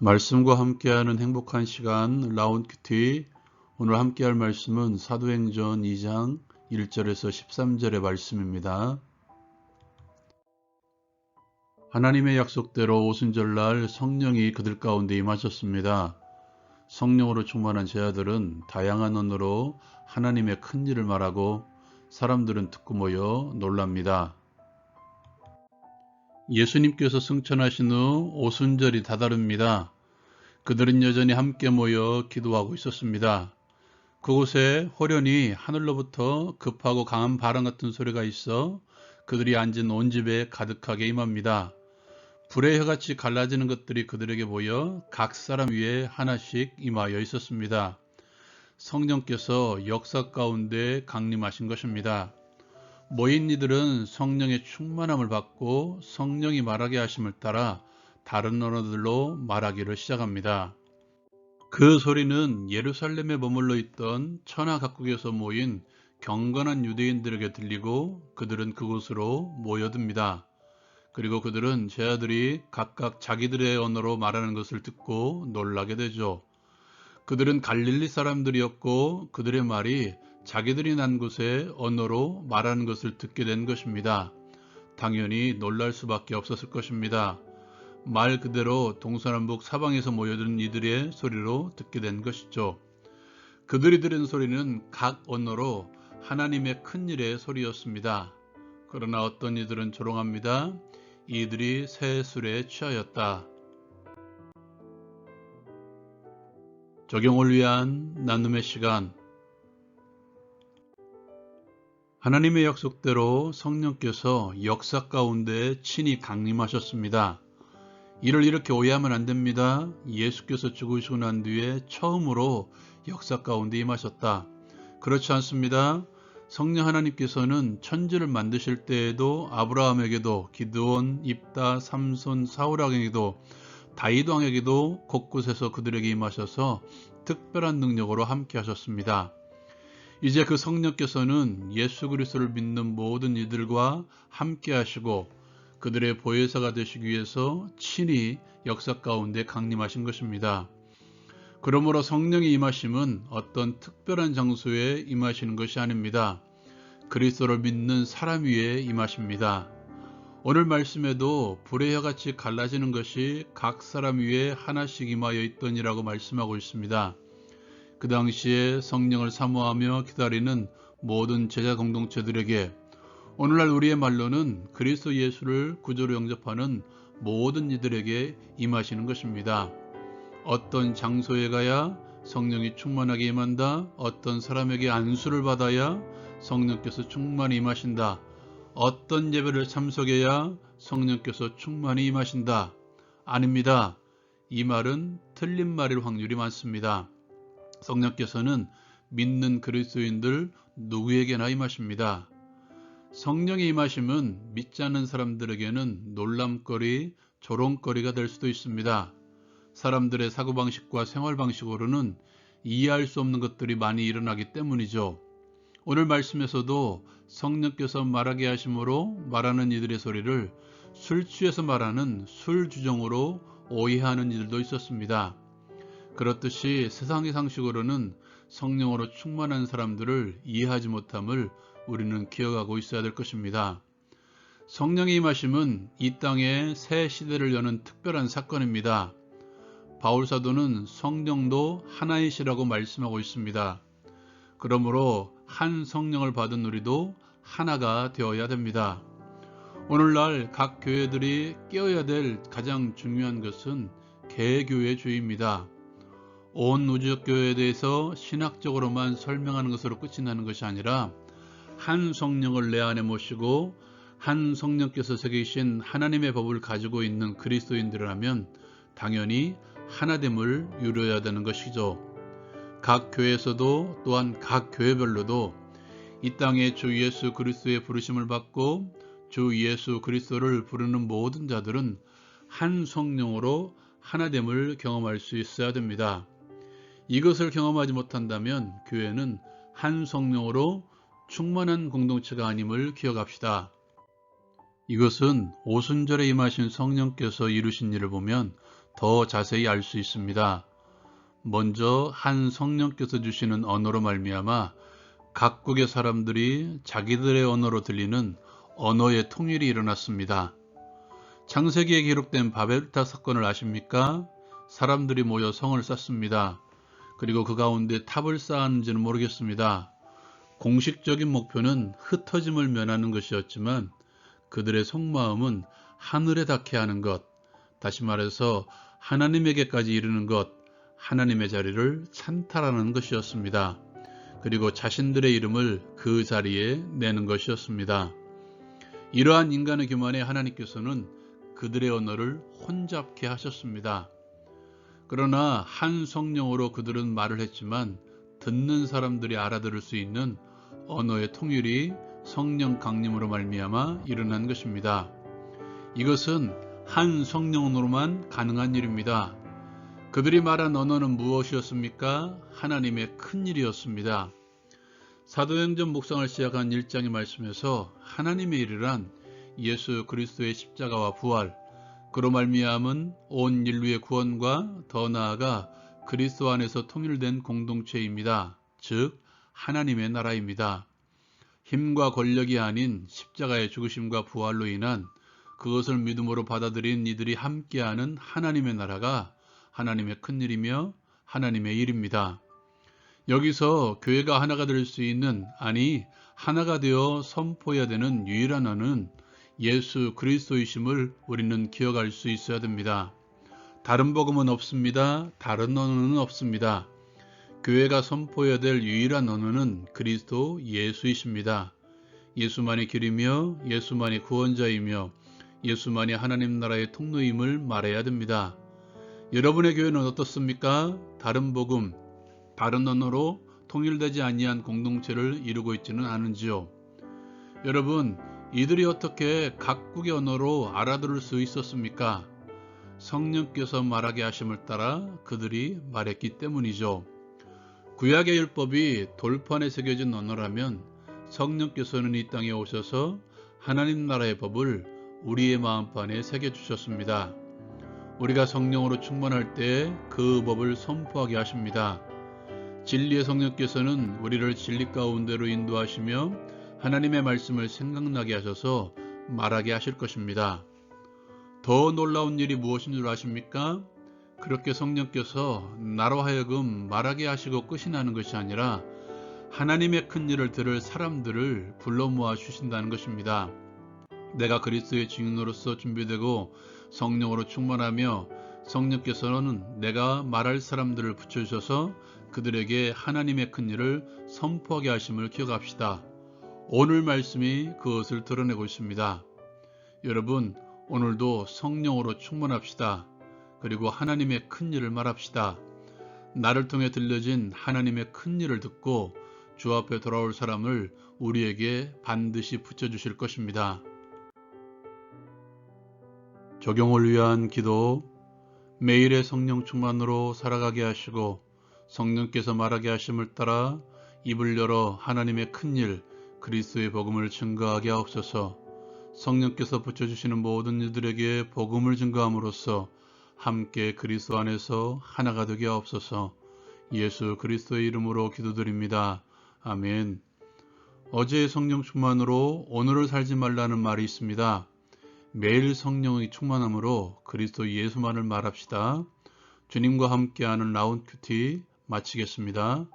말씀과 함께하는 행복한 시간 라운큐티 오늘 함께할 말씀은 사도행전 2장 1절에서 13절의 말씀입니다. 하나님의 약속대로 오순절날 성령이 그들 가운데 임하셨습니다. 성령으로 충만한 제자들은 다양한 언어로 하나님의 큰 일을 말하고 사람들은 듣고 모여 놀랍니다. 예수님께서 승천하신 후 오순절이 다다릅니다. 그들은 여전히 함께 모여 기도하고 있었습니다. 그곳에 호련히 하늘로부터 급하고 강한 바람 같은 소리가 있어 그들이 앉은 온 집에 가득하게 임합니다. 불의 혀같이 갈라지는 것들이 그들에게 보여 각 사람 위에 하나씩 임하여 있었습니다. 성령께서 역사 가운데 강림하신 것입니다. 모인 이들은 성령의 충만함을 받고 성령이 말하게 하심을 따라 다른 언어들로 말하기를 시작합니다. 그 소리는 예루살렘에 머물러 있던 천하 각국에서 모인 경건한 유대인들에게 들리고 그들은 그곳으로 모여듭니다. 그리고 그들은 제 아들이 각각 자기들의 언어로 말하는 것을 듣고 놀라게 되죠. 그들은 갈릴리 사람들이었고 그들의 말이 자기들이 난 곳의 언어로 말하는 것을 듣게 된 것입니다. 당연히 놀랄 수밖에 없었을 것입니다. 말 그대로 동서남북 사방에서 모여든 이들의 소리로 듣게 된 것이죠. 그들이 들은 소리는 각 언어로 하나님의 큰 일의 소리였습니다. 그러나 어떤 이들은 조롱합니다. 이들이 새 술에 취하였다. 적용을 위한 나눔의 시간 하나님의 약속대로 성령께서 역사 가운데 친히 강림하셨습니다. 이를 이렇게 오해하면 안 됩니다. 예수께서 죽으시고 난 뒤에 처음으로 역사 가운데 임하셨다. 그렇지 않습니다. 성령 하나님께서는 천지를 만드실 때에도 아브라함에게도 기드온, 입다, 삼손, 사울왕에게도 다이도 왕에게도 곳곳에서 그들에게 임하셔서 특별한 능력으로 함께 하셨습니다. 이제 그 성령께서는 예수 그리스도를 믿는 모든 이들과 함께 하시고 그들의 보혜사가 되시기 위해서 친히 역사 가운데 강림하신 것입니다. 그러므로 성령의 임하심은 어떤 특별한 장소에 임하시는 것이 아닙니다. 그리스도를 믿는 사람 위에 임하십니다. 오늘 말씀에도 불의 혀같이 갈라지는 것이 각 사람 위에 하나씩 임하여 있더니라고 말씀하고 있습니다. 그 당시에 성령을 사모하며 기다리는 모든 제자 공동체들에게 오늘날 우리의 말로는 그리스도 예수를 구조로 영접하는 모든 이들에게 임하시는 것입니다. 어떤 장소에 가야 성령이 충만하게 임한다. 어떤 사람에게 안수를 받아야 성령께서 충만히 임하신다. 어떤 예배를 참석해야 성령께서 충만히 임하신다. 아닙니다. 이 말은 틀린 말일 확률이 많습니다. 성령께서는 믿는 그리스도인들 누구에게나 임하십니다. 성령의 임하심은 믿지 않는 사람들에게는 놀람거리, 조롱거리가 될 수도 있습니다. 사람들의 사고방식과 생활방식으로는 이해할 수 없는 것들이 많이 일어나기 때문이죠. 오늘 말씀에서도 성령께서 말하게 하심으로 말하는 이들의 소리를 술 취해서 말하는 술 주정으로 오해하는 이들도 있었습니다. 그렇듯이 세상의 상식으로는 성령으로 충만한 사람들을 이해하지 못함을 우리는 기억하고 있어야 될 것입니다. 성령의 임하심은 이 땅에 새 시대를 여는 특별한 사건입니다. 바울사도는 성령도 하나이시라고 말씀하고 있습니다. 그러므로 한 성령을 받은 우리도 하나가 되어야 됩니다. 오늘날 각 교회들이 깨어야 될 가장 중요한 것은 개교회 주의입니다. 온 우주적 교회에 대해서 신학적으로만 설명하는 것으로 끝이 나는 것이 아니라 한 성령을 내 안에 모시고 한 성령께서 새기신 하나님의 법을 가지고 있는 그리스도인들이라면 당연히 하나됨을 이루어야 되는 것이죠. 각 교회에서도 또한 각 교회별로도 이 땅에 주 예수 그리스도의 부르심을 받고 주 예수 그리스도를 부르는 모든 자들은 한 성령으로 하나됨을 경험할 수 있어야 됩니다. 이것을 경험하지 못한다면 교회는 한 성령으로 충만한 공동체가 아님을 기억합시다. 이것은 오순절에 임하신 성령께서 이루신 일을 보면 더 자세히 알 수 있습니다. 먼저 한 성령께서 주시는 언어로 말미암아 각국의 사람들이 자기들의 언어로 들리는 언어의 통일이 일어났습니다. 창세기에 기록된 바벨타 사건을 아십니까? 사람들이 모여 성을 쌓습니다. 그리고 그 가운데 탑을 쌓았는지는 모르겠습니다. 공식적인 목표는 흩어짐을 면하는 것이었지만 그들의 속마음은 하늘에 닿게 하는 것, 다시 말해서 하나님에게까지 이르는 것, 하나님의 자리를 찬탈하는 것이었습니다. 그리고 자신들의 이름을 그 자리에 내는 것이었습니다. 이러한 인간의 교만에 하나님께서는 그들의 언어를 혼잡케 하셨습니다. 그러나 한 성령으로 그들은 말을 했지만 듣는 사람들이 알아들을 수 있는 언어의 통일이 성령 강림으로 말미암아 일어난 것입니다. 이것은 한 성령으로만 가능한 일입니다. 그들이 말한 언어는 무엇이었습니까? 하나님의 큰 일이었습니다. 사도행전 묵상을 시작한 1장의 말씀에서 하나님의 일이란 예수 그리스도의 십자가와 부활, 그로 말미암은 온 인류의 구원과 더 나아가 그리스도 안에서 통일된 공동체입니다. 즉 하나님의 나라입니다. 힘과 권력이 아닌 십자가의 죽으심과 부활로 인한 그것을 믿음으로 받아들인 이들이 함께하는 하나님의 나라가 하나님의 큰 일이며 하나님의 일입니다. 여기서 교회가 하나가 될 수 있는 아니 하나가 되어 선포해야 되는 유일한 언은 예수 그리스도이심을 우리는 기억할 수 있어야 됩니다. 다른 복음은 없습니다. 다른 언어는 없습니다. 교회가 선포해야 될 유일한 언어는 그리스도 예수이십니다. 예수만이 길이며 예수만이 구원자이며 예수만이 하나님 나라의 통로임을 말해야 됩니다. 여러분의 교회는 어떻습니까? 다른 복음, 다른 언어로 통일되지 아니한 공동체를 이루고 있지는 않은지요. 여러분, 이들이 어떻게 각국의 언어로 알아들을 수 있었습니까? 성령께서 말하게 하심을 따라 그들이 말했기 때문이죠. 구약의 율법이 돌판에 새겨진 언어라면 성령께서는 이 땅에 오셔서 하나님 나라의 법을 우리의 마음판에 새겨주셨습니다. 우리가 성령으로 충만할 때 그 법을 선포하게 하십니다. 진리의 성령께서는 우리를 진리 가운데로 인도하시며 하나님의 말씀을 생각나게 하셔서 말하게 하실 것입니다. 더 놀라운 일이 무엇인 줄 아십니까? 그렇게 성령께서 나로 하여금 말하게 하시고 끝이 나는 것이 아니라 하나님의 큰 일을 들을 사람들을 불러 모아 주신다는 것입니다. 내가 그리스도의 증인으로서 준비되고 성령으로 충만하며 성령께서는 내가 말할 사람들을 붙여주셔서 그들에게 하나님의 큰 일을 선포하게 하심을 기억합시다. 오늘 말씀이 그것을 드러내고 있습니다. 여러분, 오늘도 성령으로 충만합시다. 그리고 하나님의 큰 일을 말합시다. 나를 통해 들려진 하나님의 큰 일을 듣고 주 앞에 돌아올 사람을 우리에게 반드시 붙여주실 것입니다. 적용을 위한 기도 매일의 성령 충만으로 살아가게 하시고 성령께서 말하게 하심을 따라 입을 열어 하나님의 큰일 그리스도의 복음을 증거하게 하옵소서 성령께서 붙여주시는 모든 이들에게 복음을 증거함으로써 함께 그리스도 안에서 하나가 되게 하옵소서 예수 그리스도의 이름으로 기도드립니다. 아멘 어제의 성령 충만으로 오늘을 살지 말라는 말이 있습니다. 매일 성령의 충만함으로 그리스도 예수만을 말합시다. 주님과 함께하는 라운드 큐티 마치겠습니다.